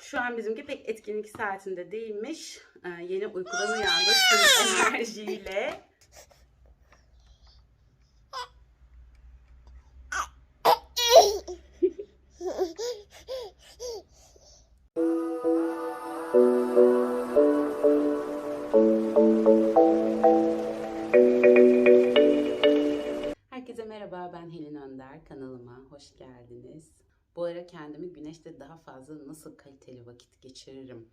Şu an bizimki pek etkinlik saatinde değilmiş. Ee, yeni uykudan uyandı tüm enerjiyle. Herkese merhaba ben Helin Önder kanalıma hoş geldiniz. Bu ara kendimi güneşte daha fazla nasıl kaliteli vakit geçiririm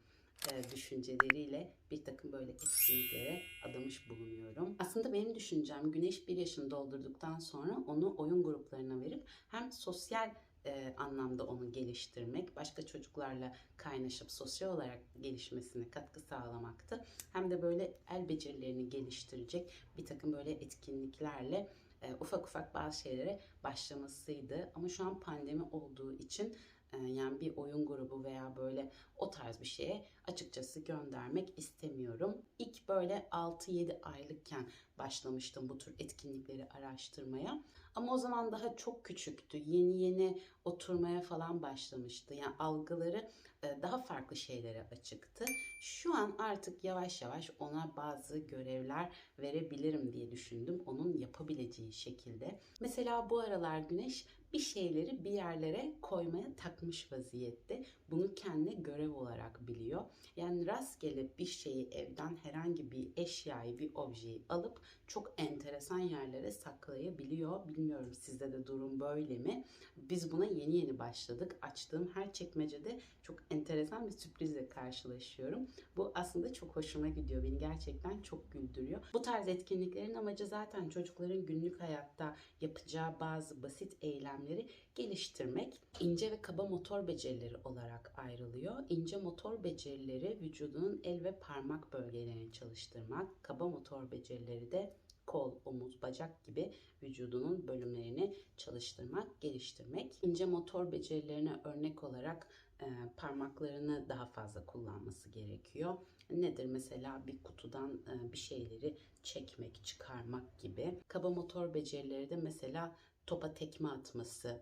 e, düşünceleriyle bir takım böyle etkinliklere adamış bulunuyorum. Aslında benim düşüncem güneş bir yaşını doldurduktan sonra onu oyun gruplarına verip hem sosyal e, anlamda onu geliştirmek, başka çocuklarla kaynaşıp sosyal olarak gelişmesine katkı sağlamaktı. Hem de böyle el becerilerini geliştirecek bir takım böyle etkinliklerle e, ufak ufak bazı şeylere başlamasıydı. Ama şu an pandemi olduğu için e, yani bir oyun grubu veya böyle o tarz bir şeye açıkçası göndermek istemiyorum. İlk böyle 6-7 aylıkken başlamıştım bu tür etkinlikleri araştırmaya. Ama o zaman daha çok küçüktü. Yeni yeni oturmaya falan başlamıştı. Yani algıları e, daha farklı şeylere açıktı. Şu an artık yavaş yavaş ona bazı görevler verebilirim diye düşündüm. Onun yapabileceği şekilde. Mesela bu aralar Güneş bir şeyleri bir yerlere koymaya takmış vaziyette. Bunu kendine görev olarak biliyor. Yani rastgele bir şeyi evden herhangi bir eşyayı, bir objeyi alıp çok enteresan yerlere saklayabiliyor. Bilmiyorum sizde de durum böyle mi? Biz buna yeni yeni başladık. Açtığım her çekmecede çok enteresan bir sürprizle karşılaşıyorum. Bu aslında çok hoşuma gidiyor. Beni gerçekten çok güldürüyor. Bu tarz etkinliklerin amacı zaten çocukların günlük hayatta yapacağı bazı basit eylemleri geliştirmek. İnce ve kaba motor becerileri olarak ayrılıyor. İnce motor becerileri vücudunun el ve parmak bölgelerini çalıştırmak. Kaba motor becerileri de kol, omuz, bacak gibi vücudunun bölümlerini çalıştırmak, geliştirmek. İnce motor becerilerine örnek olarak e, parmaklarını daha fazla kullanması gerekiyor. Nedir mesela bir kutudan e, bir şeyleri çekmek, çıkarmak gibi. Kaba motor becerileri de mesela topa tekme atması,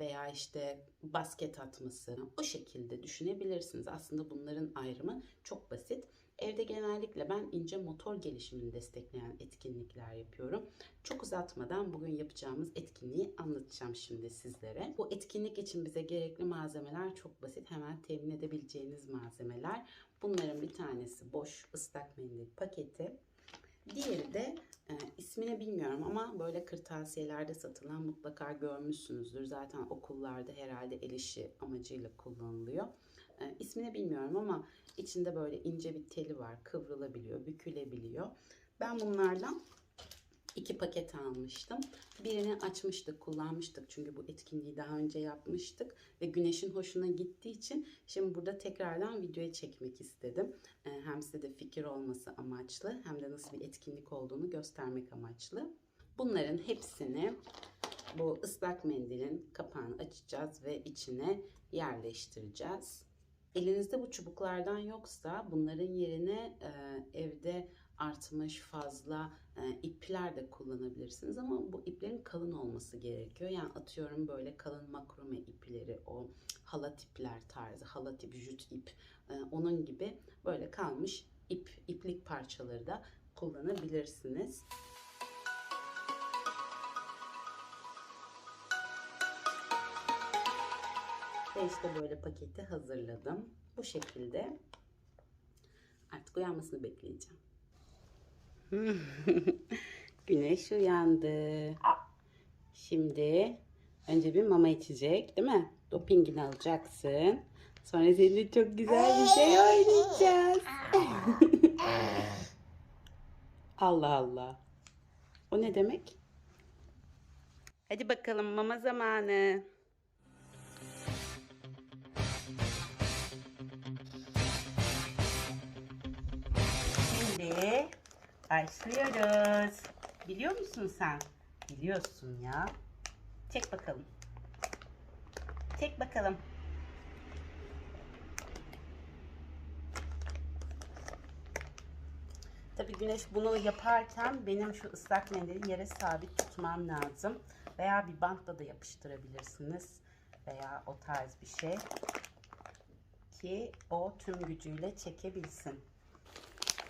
veya işte basket atması o şekilde düşünebilirsiniz. Aslında bunların ayrımı çok basit. Evde genellikle ben ince motor gelişimini destekleyen etkinlikler yapıyorum. Çok uzatmadan bugün yapacağımız etkinliği anlatacağım şimdi sizlere. Bu etkinlik için bize gerekli malzemeler çok basit. Hemen temin edebileceğiniz malzemeler. Bunların bir tanesi boş ıslak mendil paketi. Diğeri de e, ismini bilmiyorum ama böyle kırtasiyelerde satılan mutlaka görmüşsünüzdür. Zaten okullarda herhalde el işi amacıyla kullanılıyor. E, ismini bilmiyorum ama içinde böyle ince bir teli var. Kıvrılabiliyor, bükülebiliyor. Ben bunlardan iki paket almıştım. Birini açmıştık, kullanmıştık. Çünkü bu etkinliği daha önce yapmıştık. Ve güneşin hoşuna gittiği için şimdi burada tekrardan videoya çekmek istedim. Ee, Hem size de fikir olması amaçlı hem de nasıl bir etkinlik olduğunu göstermek amaçlı. Bunların hepsini bu ıslak mendilin kapağını açacağız ve içine yerleştireceğiz. Elinizde bu çubuklardan yoksa bunların yerine e, evde artmış fazla e, ipler de kullanabilirsiniz ama bu iplerin kalın olması gerekiyor. Yani atıyorum böyle kalın makrome ipleri, o halat ipler tarzı, halat ip, jüt ip, e, onun gibi böyle kalmış ip, iplik parçaları da kullanabilirsiniz. Ve işte böyle paketi hazırladım. Bu şekilde artık uyanmasını bekleyeceğim. Güneş uyandı. Şimdi önce bir mama içecek değil mi? Dopingini alacaksın. Sonra seninle çok güzel bir şey oynayacağız. Allah Allah. O ne demek? Hadi bakalım mama zamanı. Şimdi başlıyoruz. Biliyor musun sen? Biliyorsun ya. Çek bakalım. Çek bakalım. Tabii Güneş bunu yaparken benim şu ıslak mendili yere sabit tutmam lazım. Veya bir bantla da yapıştırabilirsiniz. Veya o tarz bir şey. ki o tüm gücüyle çekebilsin.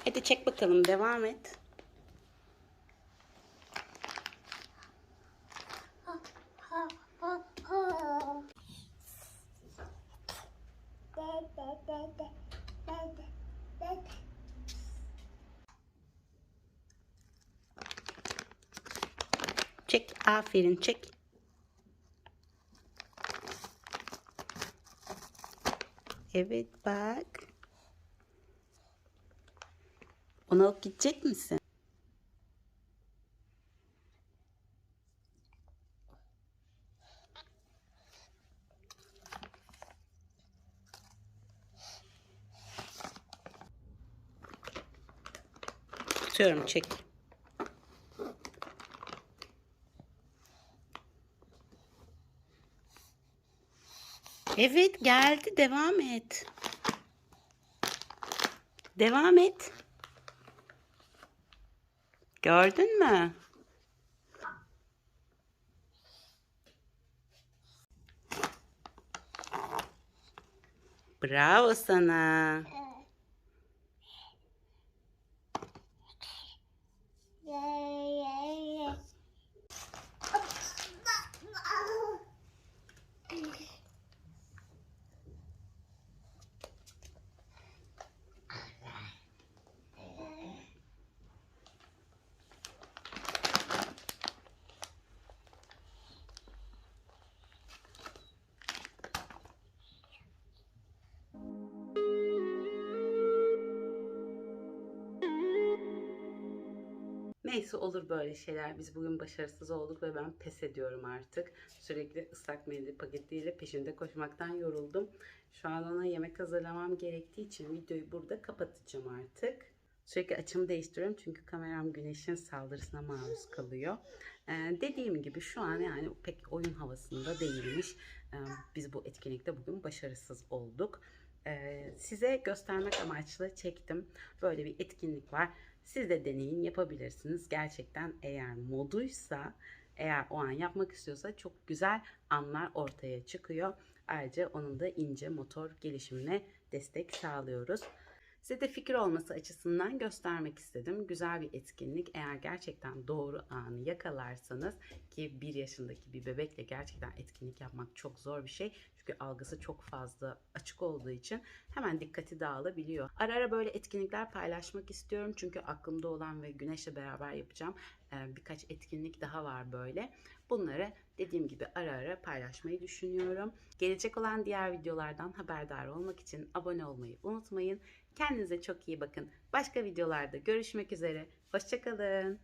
Hadi çek bakalım devam et. Çek aferin çek. Evet bak. Onu alıp gidecek misin? Tutuyorum çek. Evet geldi devam et. Devam et. Gördün mü? Bravo sana. Neyse olur böyle şeyler. Biz bugün başarısız olduk ve ben pes ediyorum artık. Sürekli ıslak mendil paketiyle peşinde koşmaktan yoruldum. Şu an ona yemek hazırlamam gerektiği için videoyu burada kapatacağım artık. Sürekli açımı değiştiriyorum çünkü kameram güneşin saldırısına maruz kalıyor. Ee, dediğim gibi şu an yani pek oyun havasında değilmiş. Ee, biz bu etkinlikte bugün başarısız olduk. Ee, size göstermek amaçlı çektim. Böyle bir etkinlik var. Siz de deneyin yapabilirsiniz. Gerçekten eğer moduysa, eğer o an yapmak istiyorsa çok güzel anlar ortaya çıkıyor. Ayrıca onun da ince motor gelişimine destek sağlıyoruz. Size de fikir olması açısından göstermek istedim. Güzel bir etkinlik. Eğer gerçekten doğru anı yakalarsanız ki bir yaşındaki bir bebekle gerçekten etkinlik yapmak çok zor bir şey. Çünkü algısı çok fazla açık olduğu için hemen dikkati dağılabiliyor. Ara ara böyle etkinlikler paylaşmak istiyorum. Çünkü aklımda olan ve Güneş'le beraber yapacağım e, birkaç etkinlik daha var böyle. Bunları dediğim gibi ara ara paylaşmayı düşünüyorum. Gelecek olan diğer videolardan haberdar olmak için abone olmayı unutmayın. Kendinize çok iyi bakın. Başka videolarda görüşmek üzere. Hoşçakalın.